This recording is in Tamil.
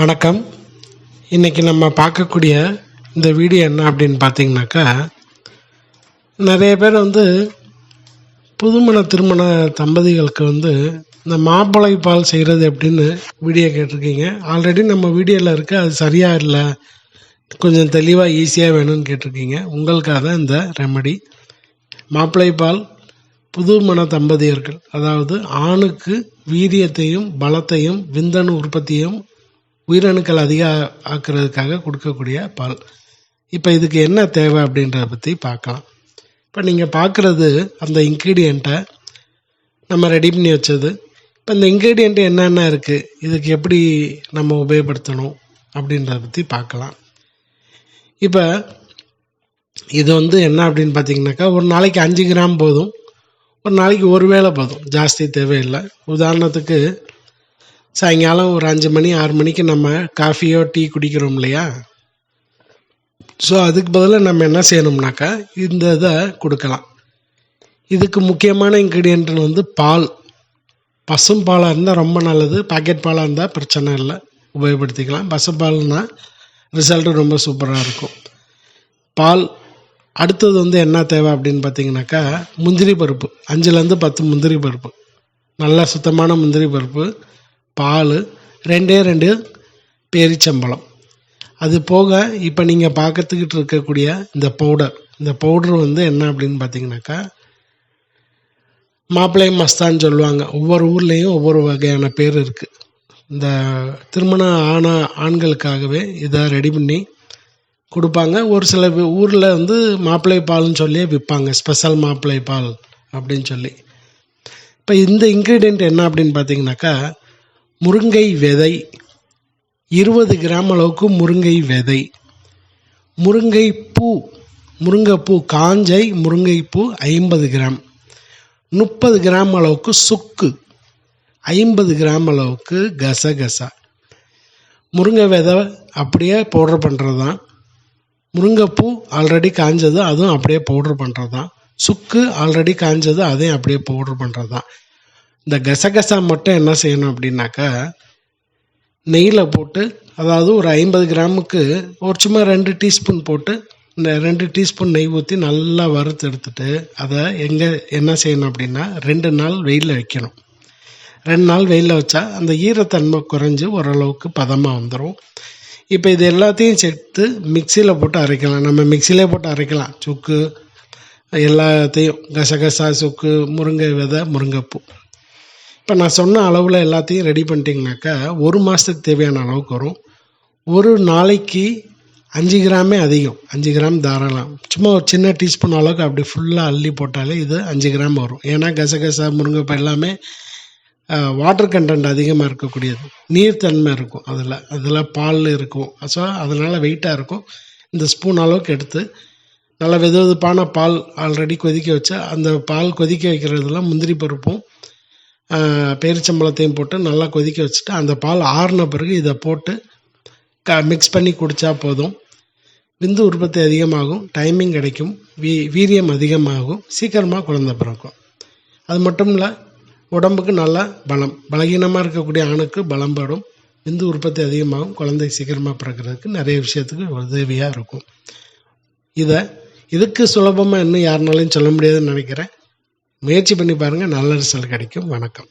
வணக்கம். இன்றைக்கி நம்ம பார்க்கக்கூடிய இந்த வீடியோ என்ன அப்படின்னு பார்த்தீங்கன்னாக்கா நிறைய பேர் வந்து புதுமண திருமண தம்பதிகளுக்கு வந்து இந்த மாப்பிள்ளை பால் செய்கிறது எப்படின்னு வீடியோ கேட்டிருக்கீங்க. ஆல்ரெடி நம்ம வீடியோவில் இருக்குது அது சரியாக இல்லை கொஞ்சம் தெளிவாக ஈஸியாக வேணும்னு கேட்டிருக்கீங்க. உங்களுக்காக தான் இந்த ரெமடி மாப்பிளை பால் புதுமண தம்பதியர்கள் அதாவது ஆணுக்கு வீரியத்தையும் பலத்தையும் விந்தணு உற்பத்தியும் உயிரணுக்கள் அதிக ஆக்குறதுக்காக கொடுக்கக்கூடிய பால். இப்போ இதுக்கு என்ன தேவை அப்படின்றத பற்றி பார்க்கலாம். இப்போ நீங்கள் பார்க்குறது அந்த இன்க்ரீடியண்ட்டை நம்ம ரெடி பண்ணி வச்சது. இப்போ இந்த இன்க்ரீடியண்ட் என்னென்ன இருக்குது இதுக்கு எப்படி நம்ம உபயோகப்படுத்தணும் அப்படின்றத பற்றி பார்க்கலாம். இப்போ இது வந்து என்ன அப்படின்னு பார்த்தீங்கன்னாக்கா ஒரு நாளைக்கு அஞ்சு கிராம் போதும். ஒரு நாளைக்கு ஒரு வேளை போதும். ஜாஸ்தி தேவையில்லை. உதாரணத்துக்கு சாயங்காலம் ஒரு அஞ்சு மணி ஆறு மணிக்கு நம்ம காஃபியோ டீ குடிக்கிறோம் இல்லையா? ஸோ அதுக்கு பதிலாக நம்ம என்ன செய்யணும்னாக்கா இந்த இதை கொடுக்கலாம். இதுக்கு முக்கியமான இன்க்ரீடியன்ட் வந்து பால். பசும் பாலாக இருந்தால் ரொம்ப நல்லது பாக்கெட் பாலாக இருந்தால் பிரச்சனை இல்லை உபயோகப்படுத்திக்கலாம். பசும்பால்னால் ரிசல்ட்டு ரொம்ப சூப்பராக இருக்கும். பால் அடுத்தது வந்து என்ன தேவை அப்படின்னு பார்த்தீங்கன்னாக்கா முந்திரி பருப்பு. அஞ்சுலேருந்து பத்து முந்திரி பருப்பு. நல்லா சுத்தமான முந்திரி பருப்பு. பால் ரெண்டே ரெண்டு பேரிச்சம்பழம். அது போக இப்போ நீங்கள் பார்க்கத்துக்கிட்டு இருக்கக்கூடிய இந்த பவுடர் இந்த பவுடர் வந்து என்ன அப்படின்னு பார்த்தீங்கன்னாக்கா மாப்பிள்ளை மஸ்தான்னு சொல்லுவாங்க. ஒவ்வொரு ஊர்லேயும் ஒவ்வொரு வகையான பேர் இருக்குது இந்த திருமணம் ஆன ஆண்களுக்காகவே இதை ரெடி பண்ணி கொடுப்பாங்க. ஒரு சில ஊரில் வந்து மாப்பிள்ளை பால்னு சொல்லியே விற்பாங்க ஸ்பெஷல் மாப்பிள்ளை பால் அப்படின்னு சொல்லி. இப்போ இந்த இன்க்ரீடியண்ட் என்ன அப்படின்னு பார்த்தீங்கன்னாக்கா முருங்கை விதை. இருபது கிராம் அளவுக்கு முருங்கை விதை. முருங்கை பூ. முருங்கைப்பூ காஞ்சை முருங்கைப்பூ ஐம்பது கிராம். முப்பது கிராம் அளவுக்கு சுக்கு. ஐம்பது கிராம் அளவுக்கு கசகசா. முருங்கை விதை அப்படியே பவுடர் பண்ணுறது தான். முருங்கைப்பூ ஆல்ரெடி காஞ்சது அதுவும் அப்படியே பவுட்ரு பண்ணுறது தான். சுக்கு ஆல்ரெடி காஞ்சது அதையும் அப்படியே பவுட்ரு பண்ணுறது தான். இந்த கசகசா மட்டும் என்ன செய்யணும் அப்படின்னாக்கா நெய்யில் போட்டு அதாவது ஒரு ஐம்பது கிராமுக்கு ஒரு சும்மா ரெண்டு டீஸ்பூன் போட்டு இந்த ரெண்டு டீஸ்பூன் நெய் ஊற்றி நல்லா வறுத்து எடுத்துட்டு அதை எங்கே என்ன செய்யணும் அப்படின்னா ரெண்டு நாள் வெயிலில் வைக்கணும். ரெண்டு நாள் வெயிலில் வச்சா அந்த ஈரத்தன்மை குறைஞ்சி ஓரளவுக்கு பதமாக வந்துடும் இப்போ இது எல்லாத்தையும் சேர்த்து மிக்சியில் போட்டு அரைக்கலாம். நம்ம மிக்சிலே போட்டு அரைக்கலாம். சுக்கு எல்லாத்தையும் கசகசா சுக்கு முருங்கை விதை முருங்கைப்பூ இப்போ நான் சொன்ன அளவில் எல்லாத்தையும் ரெடி பண்ணிட்டீங்கனாக்கா ஒரு மாதத்துக்கு தேவையான அளவுக்கு வரும். ஒரு நாளைக்கு அஞ்சு கிராமே அதிகம். அஞ்சு கிராம் தாராளம். சும்மா ஒரு சின்ன டீஸ்பூன் அளவுக்கு அப்படி ஃபுல்லாக அள்ளி போட்டாலே இது அஞ்சு கிராம் வரும். ஏன்னா கசகசா முருங்கைப்பா எல்லாமே வாட்டர் கண்டென்ட் அதிகமாக இருக்கக்கூடியது. நீர்த்தன்மை இருக்கும் அதில். அதில் பால் இருக்கும். ஸோ அதனால் வெயிட்டாக இருக்கும். இந்த ஸ்பூன் அளவுக்கு எடுத்து நல்லா வெது வெதுப்பான பால் ஆல்ரெடி கொதிக்க வச்சு அந்த பால் கொதிக்க வைக்கிறதுல முந்திரி பருப்பும் பேரிச்சம்பழத்தையும் போட்டு நல்லா கொதிக்க வச்சுட்டு அந்த பால் ஆறின பிறகு இதை போட்டு க மிக்ஸ் பண்ணி குடித்தா போதும். விந்து உற்பத்தி அதிகமாகும் டைமிங் கிடைக்கும் வீ வீரியம் அதிகமாகும் சீக்கிரமாக குழந்த பிறக்கும். அது மட்டும் இல்லை உடம்புக்கு நல்லா பலம் பலகீனமாக இருக்கக்கூடிய ஆணுக்கு பலம் படும் விந்து உற்பத்தி அதிகமாகும் குழந்தை சீக்கிரமாக பிறக்கிறதுக்கு நிறைய விஷயத்துக்கு உதவியாக இருக்கும். இதை இதுக்கு சுலபமாக இன்னும் யாருனாலையும் சொல்ல முடியாதுன்னு நினைக்கிறேன். முயற்சி பண்ணி பாருங்கள் நல்ல ரிசல்ட் கிடைக்கும். வணக்கம்.